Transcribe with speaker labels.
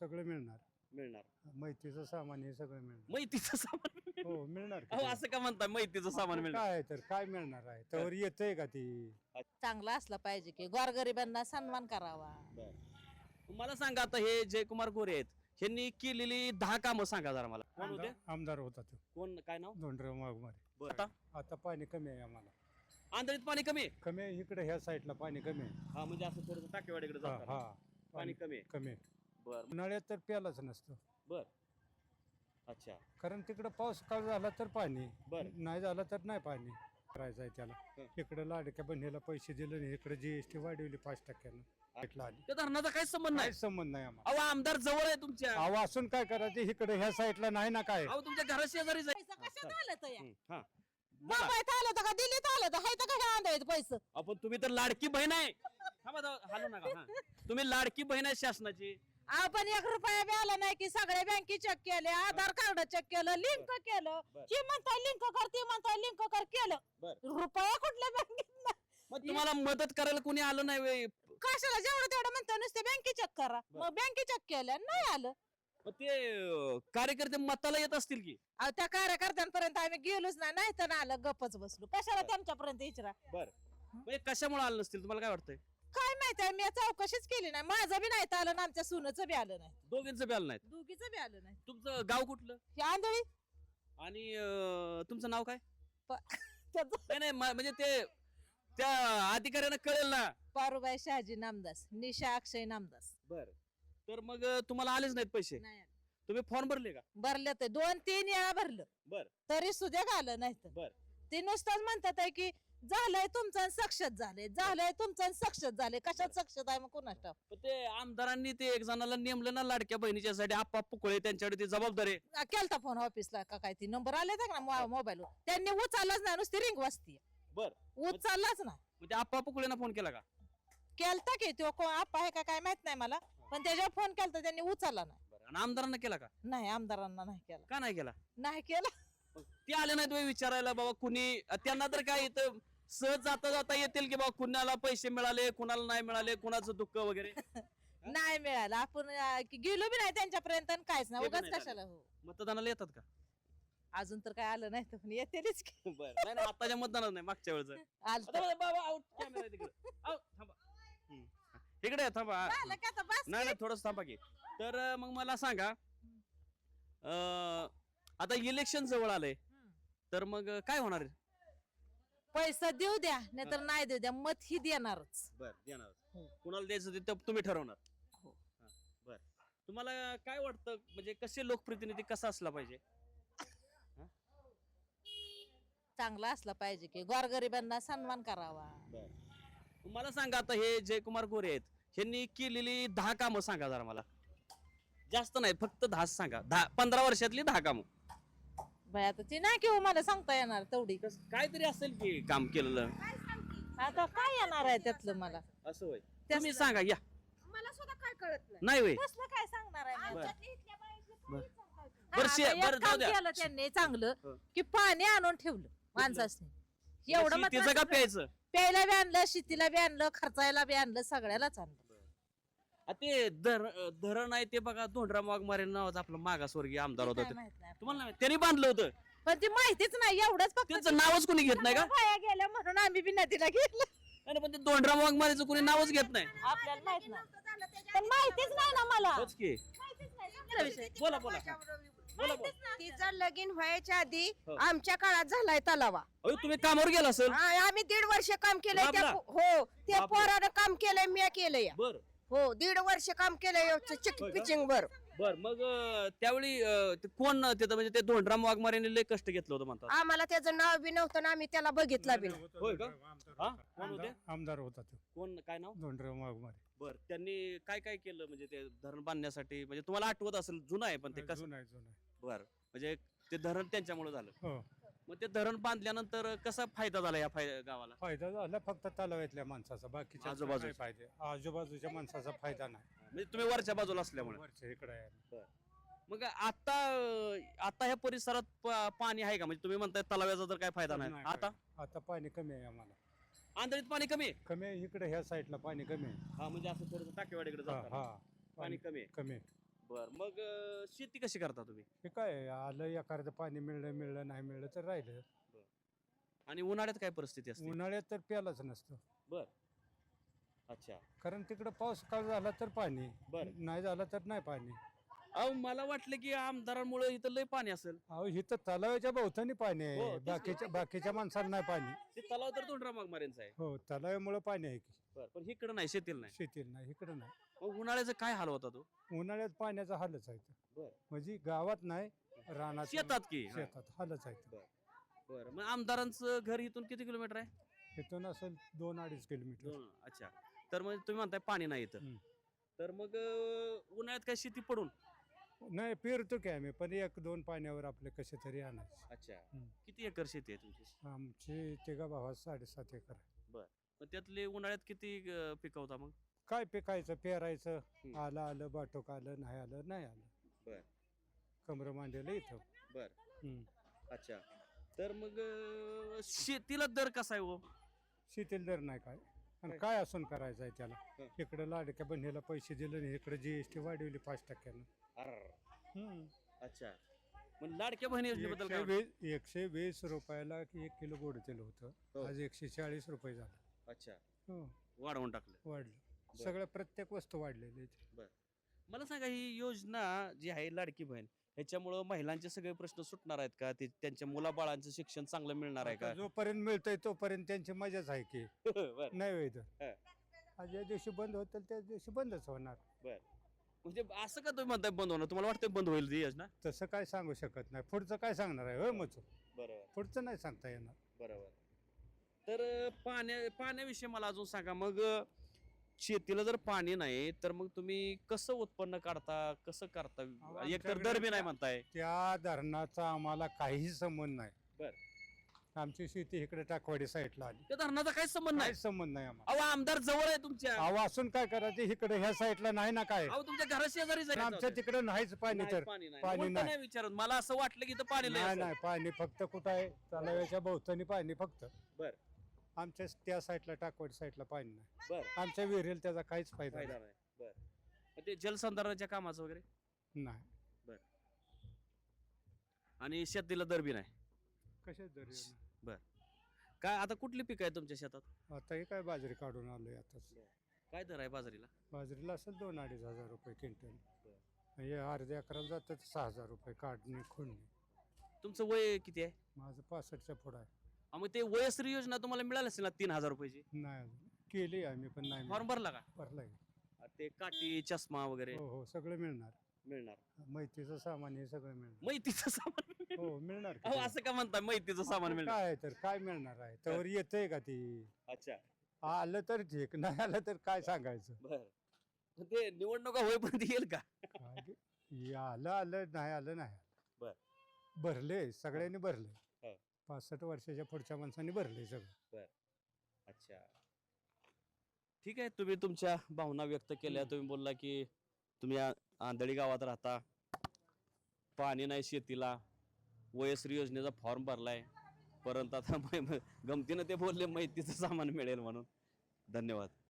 Speaker 1: सगळं मिळणार.
Speaker 2: मिळणार.
Speaker 1: मैतीचं सामान हे सगळं मिळणार.
Speaker 2: मैतीचं सामान.
Speaker 1: हो मिळणार की
Speaker 2: अहो. असं का म्हणता मैतीचं सामान मिळणार.
Speaker 1: काय तर काय मिळणार आहे? तर येतंय का ती?
Speaker 3: चांगला असला पाहिजे की गोरगरिबांना सन्मान करावा.
Speaker 2: मला सांगा आता हे जयकुमार गोरे आहेत ह्यांनी केलेली दहा कामं सांगा जरा मला. कोण होते?
Speaker 1: आमदार- होता तो.
Speaker 2: कोण? काय नाव?
Speaker 1: धोंडराव वाघमारे
Speaker 2: बरं. आता?
Speaker 1: आता पाणी कमी आहे आम्हाला.
Speaker 2: आंधळीत पाणी कमी आहे?
Speaker 1: कमी आहे इकडे ह्या साईडला पाणी कमी आहे.
Speaker 2: हा म्हणजे असं थोडं टाकेवाडीकडे
Speaker 1: हा
Speaker 2: जातात
Speaker 1: हा.
Speaker 2: पाणी कमी आहे.
Speaker 1: कमी आहे.
Speaker 2: बर.
Speaker 1: उन्हाळ्यात तर प्यालाच नसतं.
Speaker 2: बर. अच्छा.
Speaker 1: कारण तिकडं पाऊस काळ झाला तर पाणी.
Speaker 2: बरं.
Speaker 1: नाही झाला तर नाही पाणी. करायचं आहे त्याला.
Speaker 2: हं.
Speaker 1: इकडे लाडक्या बहिणीला पैसे दिले नाही इकडे जीएसटी वाढवली पाच टक्क्यानं. भेटला आली.
Speaker 2: त्या धरणाचा काही संबंध नाही?
Speaker 1: संबंध नाही आम्हाला.
Speaker 2: अहो आमदार जवळ आहे तुमच्या.
Speaker 1: अहो असून काय करायचं? इकडे ह्या साईडला नाही ना काय?
Speaker 2: अहो तुमच्या घरा शेजारीच आहे.
Speaker 3: पैसा कशात आलं तर या?
Speaker 2: हं, हा. बोला.
Speaker 3: मुंबईत आलं तर का? दिल्लीत आलं तर हाय तर कशा आंधळीत पैसे?
Speaker 2: आपण तुम्ही तर लाडकी बहीण आहे. थांबा, थांबा, हालू नका. हा. तुम्ही लाडकी बहीण आहे शासनाची.
Speaker 3: आपण एक रुपया बी आला नाही की सगळे बँके चेक केले आधार कार्ड चेक केलं लिंक केलं. ती म्हणताय लिंक कर ती म्हणताय लिंक कर केलं. रुपया कुठल्या बँकेत
Speaker 2: मग तुम्हाला मदत करायला कोणी आलं नाही.
Speaker 3: कशाला जेवढं तेवढं म्हणतो नुसते बँके चेक करा. मग बँके चेक केलं नाही आलं.
Speaker 2: मग ते अं, कार्यकर्ते मताला येत असतील की?
Speaker 3: अहो त्या कार्यकर्त्यांपर्यंत आम्ही गेलोच नाही नाही तर आलं गपच बसलो. कशाला. त्यांच्यापर्यंत विचारा.
Speaker 2: बर. म्हणजे कशामुळे आलं नसतील तुम्हाला काय वाटतंय?
Speaker 3: काय माहीत आहे मी चौकशीच केली नाही. माझं बी नाही आलं ना आमच्या सुनचं बी आलं नाही.
Speaker 2: दोघींचं बी आलं नाही.
Speaker 3: दोघीचं बी आलं नाही.
Speaker 2: तुमचं गाव कुठलं?
Speaker 3: ही आंधळी?
Speaker 2: आणि अं, तुमचं नाव काय?
Speaker 3: त्याचं
Speaker 2: नाही नाही म- म्हणजे ते त्या अधिकाऱ्यांना कळेल ना.
Speaker 3: पारुबाई शहाजी नामदास निशा अक्षय नामदास.
Speaker 2: बर. तर मग अं, तुम्हाला आलेच नाहीत पैसे?
Speaker 3: नाही आलं.
Speaker 2: तुम्ही फॉर्म भरले का?
Speaker 3: भरलं ते. दोन तीन वेळा भरलं.
Speaker 2: बर.
Speaker 3: तरी सुद्धा आलं नाही तर
Speaker 2: बर.
Speaker 3: ते नुसतंच म्हणतात आहे की झालंय तुमचं सक्षत झालंय. झालंय तुमचं सक्षत झालंय. कशात सक्षत आहे मग कोणाच?
Speaker 2: पण ते आमदारांनी ते एक जणाला नेमलं ना लाडक्या बहिणीच्यासाठी आप्पा पुकळे त्यांच्याकडे ती जबाबदारी आहे.
Speaker 3: आ, केलता फोन ऑफिसला का काय ती? नंबर आले ना मोबाईल त्यांनी उचललाच नाही नुसती रिंग वाजती.
Speaker 2: बर.
Speaker 3: उचललाच नाही.
Speaker 2: मग ते आप्पा पुकळेना फोन केला का?
Speaker 3: केलता की तो कोण आप्पा आहे का काय माहीत नाही मला. पण त्याच्यावर फोन केलता त्यांनी उचलला नाही.
Speaker 2: बरं. आणि आमदारांना केला का?
Speaker 3: नाही आमदारांना नाही केला.
Speaker 2: का नाही केला?
Speaker 3: नाही केला.
Speaker 2: ते आले नाहीत होय विचारायला बाबा कुणी त्यांना तर काय इथं सहज जाता जाता येतील की बाबा कुणाला पैसे मिळाले कुणाला नाही मिळाले कुणाचं दुःख वगैरे?
Speaker 3: नाही मिळालं. आपण अं, की गेलो बी नाही त्यांच्यापर्यंत आणि काहीच नाही.
Speaker 2: ते
Speaker 3: उगाच
Speaker 2: नाही
Speaker 3: कशाला हो?
Speaker 2: मतदानाला येतात का?
Speaker 3: अजून तर काय आलं नाही तर पण येतेच की.
Speaker 2: बरं. नाही नाही, आताच्या मतदानात नाही मागच्या वेळेच
Speaker 3: आलं
Speaker 2: बाबा कॅमेरा तिकडे. थांबा. हम्म. इकडे या, थांबा.
Speaker 3: झालं का आता? बस
Speaker 2: नाही नाही थोडस थांबा की. तर अं, मग मला सांगा अं, आता इलेक्शन जवळ आलंय.
Speaker 3: हम्म.
Speaker 2: तर मग अं, काय होणार
Speaker 3: पैसा देऊ द्या नाहीतर नाही देऊ द्या मत ही देणारच.
Speaker 2: बर देणार
Speaker 3: हो.
Speaker 2: कुणाला द्यायचं ते तर तुम्ही ठरवणार.
Speaker 3: हो.
Speaker 2: हा, बर. तुम्हाला काय वाटतं म्हणजे कसे लोकप्रतिनिधी कसा असला पाहिजे?
Speaker 3: चांगला असला पाहिजे की गोरगरिबांना सन्मान करावा.
Speaker 2: मला सांगा आता हे जयकुमार गोरे आहेत ह्यांनी केलेली दहा कामं सांगा जरा मला. जास्त नाही फक्त दहा सांगा. दहा पंधरा वर्षातली दहा कामं.
Speaker 3: बाई आता ती नाही किंवा मला सांगता येणार तेवढी.
Speaker 2: कस- काहीतरी असेल की काम केलेलं.
Speaker 3: आता काय येणार आहे त्यातलं मला?
Speaker 2: असं होय. तुम्ही सांगा या.
Speaker 3: मला सुद्धा काय कळत नाही.
Speaker 2: नाही होय.
Speaker 3: कसलं काय सांगणार आहे मला?
Speaker 2: बर.
Speaker 3: हा,
Speaker 2: बरं,
Speaker 3: आता
Speaker 2: शे-
Speaker 3: एक
Speaker 2: बरं, जाऊ
Speaker 3: काम
Speaker 2: द्या.
Speaker 3: केलं त्यांनी चांगलं
Speaker 2: हं.
Speaker 3: की पाणी आणून ठेवलं माणसाने एवढं
Speaker 2: शेतीचं प्यायचं?
Speaker 3: प्यायला बी आणलं शेतीला बी आणलं खर्चायला बी आणलं सगळ्यालाच आणलं.
Speaker 2: आ, ते धर धरण आहे ते बघा धोंडराम वाघमारे नावाचा आपला मागासवर्गीय आमदार होता
Speaker 3: काय
Speaker 2: ते.
Speaker 3: माहीत नाही.
Speaker 2: तुम्हाला नाही माहीत? त्यांनी बांधलं होतं.
Speaker 3: पण ती माहितीच नाही एवढंच फक्त
Speaker 2: त्यांचं नावच कोणी घेत नाही का?
Speaker 3: गेल्या म्हणून आम्ही बी नदीला गेलो.
Speaker 2: नाही, पण ते धोंडराम वाघमारेचं कोणी नावच घेत नाही.
Speaker 3: आपल्याला माहीत नाही. पण माहितीच नाही ना मला.
Speaker 2: होच की. बोला बोला.
Speaker 4: तिचं लगीन व्हायच्या आधी
Speaker 2: हो.
Speaker 4: आमच्या काळात झालाय तलावा.
Speaker 2: अहो, तुम्ही कामावर गेला असेल.
Speaker 4: आ- आम्ही दीड वर्ष काम केलंय. त्या
Speaker 2: बापला.
Speaker 4: पो- हो त्या
Speaker 2: बापला.
Speaker 4: पोरानं काम केलंय मी केलंय.
Speaker 2: बर.
Speaker 4: हो दीड वर्ष काम केलंय चिक
Speaker 2: होय का?
Speaker 4: पिचिंग वर
Speaker 2: बर मग अं, त्यावेळी अं, ते कोण तिथं म्हणजे ते धोंडराम वाघमारेने लय कष्ट घेतलं होतं म्हणतात
Speaker 4: आम्हाला त्याचं नाव बी नव्हतं ना आम्ही त्याला बघितला बी नाही.
Speaker 2: होय का?
Speaker 1: आमदार
Speaker 2: हा?
Speaker 1: होता.
Speaker 2: कोण होते?
Speaker 1: आमदार- आमदार होता तो
Speaker 2: कोण काय नाव
Speaker 1: धोंडराव वाघमारे
Speaker 2: बर त्यांनी काय काय केलं म्हणजे ते धरण बांधण्यासाठी म्हणजे तुम्हाला आठवत असेल जुनं आहे पण ते कसं
Speaker 1: जुनं आहे, जुनं आहे.
Speaker 2: बर म्हणजे ते धरण त्यांच्यामुळे झालं
Speaker 1: हो
Speaker 2: मग ते धरण बांधल्यानंतर कसा फायदा झाला या फाय- गावाला?
Speaker 1: फायदा झाला फक्त तलावातल्या माणसाचा बाकीच्या
Speaker 2: आजूबाजूच्या.
Speaker 1: फायदे. आजूबाजूच्या माणसाचा फायदा नाही.
Speaker 2: म्हणजे तुम्ही वरच्या बाजूला असल्यामुळे?
Speaker 1: वरच्या इकडे आहे.
Speaker 2: मग आता आता ह्या परिसरात प- पाणी आहे का? म्हणजे तुम्ही म्हणताय तलाव्याचा तर काय फायदा नाही.
Speaker 1: नाही,
Speaker 2: आता?
Speaker 1: आता पाणी कमी आहे आम्हाला.
Speaker 2: आंधळीत पाणी कमी आहे?
Speaker 1: कमी आहे इकडे ह्या साईडला पाणी कमी आहे.
Speaker 2: हा म्हणजे असं थोडं टाकेवाडीकडे
Speaker 1: हा
Speaker 2: जातात
Speaker 1: हा.
Speaker 2: पाणी कमी आहे.
Speaker 1: कमी आहे.
Speaker 2: बर मग अं, शेती कशी करता तुम्ही?
Speaker 1: हे काय आलं एखादं पाणी मिळलं मिळलं नाही मिळलं तर राहिलं.
Speaker 2: आणि उन्हाळ्यात काय परिस्थिती असते?
Speaker 1: उन्हाळ्यात तर प्यालाच नसतं.
Speaker 2: अच्छा.
Speaker 1: कारण तिकडं पाऊस काळ झाला तर पाणी
Speaker 2: बर.
Speaker 1: नाही झाला तर नाही पाणी.
Speaker 2: अहो मला वाटलं की आमदारांमुळे इथं लय पाणी असेल.
Speaker 1: अहो इथं तलावाच्या भोवतानी पाणी
Speaker 2: हो,
Speaker 1: आहे.
Speaker 2: तेच की.
Speaker 1: बाकीच्या बाकीच्या माणसांना नाही पाणी.
Speaker 2: ते तलाव तर दोंडरा मागमाऱ्यांचा आहे.
Speaker 1: हो तलावामुळे पाणी आहे की.
Speaker 2: बर पण इकडं नाही शेतीला नाही.
Speaker 1: शेतीला नाही इकडं नाही.
Speaker 2: मग उन्हाळ्याचा काय हाल होता तो?
Speaker 1: उन्हाळ्यात पाण्याचा हालच आहे इथं.
Speaker 2: बर.
Speaker 1: म्हणजे गावात नाही रानात
Speaker 2: शेतात की? हा.
Speaker 1: शेतात हालच आहे इथं.
Speaker 2: बर मग आमदारांचं घर इथून किती किलोमीटर आहे?
Speaker 1: इथून असेल दोन अडीच किलोमीटर.
Speaker 2: दोन अच्छा. तर मग तुम्ही म्हणताय पाणी नाही इथं.
Speaker 1: हम्म.
Speaker 2: तर मग अं, उन्हाळ्यात काय शेती पडून?
Speaker 1: नाही पेरतो की आम्ही पण एक दोन पाण्यावर आपले कसे तरी आणायचे
Speaker 2: अच्छा
Speaker 1: हम्म.
Speaker 2: किती एकर शेती आहे तुमची
Speaker 1: आमचे तिघा भावात साडेसात एकर आहे.
Speaker 2: मग त्यातले उन्हाळ्यात किती अं, पिकवता मग
Speaker 1: काय पिकायचं पेरायचं
Speaker 2: हम्म.
Speaker 1: आलं आलं बाटोक आलं नाही आलं नाही आलं
Speaker 2: बर.
Speaker 1: कमरं मांडलेलं इथं
Speaker 2: बर.
Speaker 1: हम्म.
Speaker 2: अच्छा तर मग अं, शेतीला दर कसा आहे हो
Speaker 1: शेतीला दर नाही काय आणि
Speaker 2: काय?
Speaker 1: असून करायचं आहे त्याला
Speaker 2: हं.
Speaker 1: इकडं लाडक्या बहिणीला पैसे दिले नाही इकडे जीएसटी वाढवली पाच टक्क्यानं हम्म.
Speaker 2: अच्छा मग लाडक्या बहिणी योजनेबद्दल काय
Speaker 1: एकशे
Speaker 2: वाटतं?
Speaker 1: वीस एकशे वीस रुपयाला एक किलो गोड तेल
Speaker 2: हो.
Speaker 1: होतं आज एकशे चाळीस रुपये झालं
Speaker 2: अच्छा
Speaker 1: हो
Speaker 2: वाढवून टाकलं
Speaker 1: वाढलं सगळ्या प्रत्येक वस्तू वाढलेली.
Speaker 2: मला सांगा ही योजना जी आहे लाडकी बहीण ह्याच्यामुळं महिलांचे सगळे प्रश्न सुटणार आहेत का? ते त्यांच्या मुलाबाळांचं शिक्षण चांगलं मिळणार आहे का?
Speaker 1: जोपर्यंत मिळतंय तोपर्यंत त्यांची मजाच आहे की.
Speaker 2: बरं.
Speaker 1: नाही वेळ
Speaker 2: हा.
Speaker 1: ज्या दिवशी बंद होतील त्या दिवशी बंदच होणार.
Speaker 2: म्हणजे असं का तुम्ही म्हणताय बंद होणार? तुम्हाला वाटतं बंद होईल योजना?
Speaker 1: तसं काय सांगू शकत नाही. पुढचं काय सांगणार आहे होय मचू?
Speaker 2: बरोबर
Speaker 1: पुढचं नाही सांगता येणार.
Speaker 2: बरोबर. तर अं, पाण्या पाण्याविषयी मला अजून सांगा. मग अं, शेतीला जर पाणी नाही तर मग तुम्ही कसं उत्पन्न काढता? कसं करता?
Speaker 1: अहो,
Speaker 2: एकतर
Speaker 1: आमच्याकडे
Speaker 2: दर बी नाही
Speaker 1: त्या-
Speaker 2: म्हणताय.
Speaker 1: त्या धरणाचा आम्हाला काही संबंध नाही.
Speaker 2: बर.
Speaker 1: आमची शेती इकडे टाकवाडी साईडला आली.
Speaker 2: त्या धरणाचा काही संबंध नाही?
Speaker 1: काही संबंध नाही आम्हाला.
Speaker 2: अहो आमदार जवळ आहे तुमच्या.
Speaker 1: अहो असून काय करायचं? इकडे ह्या साईडला नाही ना काय?
Speaker 2: अहो तुमच्या घरा शेजारीच आहे.
Speaker 1: आमच्या तिकडे नाहीच पाणी
Speaker 2: नाही,
Speaker 1: तर.
Speaker 2: पाणी नाही.
Speaker 1: पाणी
Speaker 2: उलटं
Speaker 1: नाही.
Speaker 2: नाही विचारत. मला असं वाटलं की इथं पाणी
Speaker 1: नाही. नाही पाणी फक्त कुठं आहे? तलाव्याच्या भोवतानी पाणी फक्त.
Speaker 2: बर.
Speaker 1: आमच्या त्या साईडला टाकवाडी साईडला पाणी नाही.
Speaker 2: बरं.
Speaker 1: आमच्या विहिरीला त्याचा काहीच फायदा
Speaker 2: फायदा नाही. बर. मग ते जलसंधारणाच्या कामाचं वगैरे?
Speaker 1: नाही.
Speaker 2: आणि शेतीला दर बी नाही?
Speaker 1: कशाच दर येणार?
Speaker 2: काय आता कुठली पीक आहे तुमच्या शेतात?
Speaker 1: आता हे काय बाजरी काढून आलोय आताच.
Speaker 2: काय दर आहे बाजरीला?
Speaker 1: बाजरीला असेल दोन अडीच हजार रुपये क्विंटल. म्हणजे अर्ध्या अकराला जातात सहा हजार रुपये काढणे खोडणे
Speaker 2: तुमचं वय किती आहे?
Speaker 1: माझं पासष्टच्या पुढं आहे.
Speaker 2: मग ते वयश्री योजना तुम्हाला मिळाली असेल ना तीन हजार रुपयाची?
Speaker 1: नाही केली आम्ही पण नाही
Speaker 2: फॉर्म भरला का?
Speaker 1: भरलाय.
Speaker 2: ते काठी चष्मा वगैरे?
Speaker 1: हो हो सगळं मिळणार.
Speaker 2: मिळणार.
Speaker 1: मैतीचं सामान हे सगळं मिळणार.
Speaker 2: मैतीचं सामान मिळणार.
Speaker 1: हो मिळणार की.
Speaker 2: अहो. असं का म्हणता सामान मिळणार?
Speaker 1: काय तर काय मिळणार आहे? तर येतंय का ती?
Speaker 2: अच्छा.
Speaker 1: आलं तर ठीक नाही आलं तर काय सांगायचं?
Speaker 2: बर. ते निवडणुका होईपर्यंत येईल का?
Speaker 1: काय ते- हे आलं आलं नाही आलं नाही
Speaker 2: बर.
Speaker 1: भरले सगळ्यांनी भरले.
Speaker 2: हो.
Speaker 1: पासष्ट वर्षाच्या पुढच्या माणसांनी भरले सगळं.
Speaker 2: अच्छा. ठीक आहे तुम्ही तुमच्या भावना व्यक्त केल्या. तुम्ही बोलला की तुम्ही आ- आंधळी गावात राहता. पाणी नाही शेतीला. वयश्री योजनेचा फॉर्म भरलाय. परंतु आता मै- मै- गमतीनं ते बोलले माहितीचं सामान मिळेल म्हणून. धन्यवाद.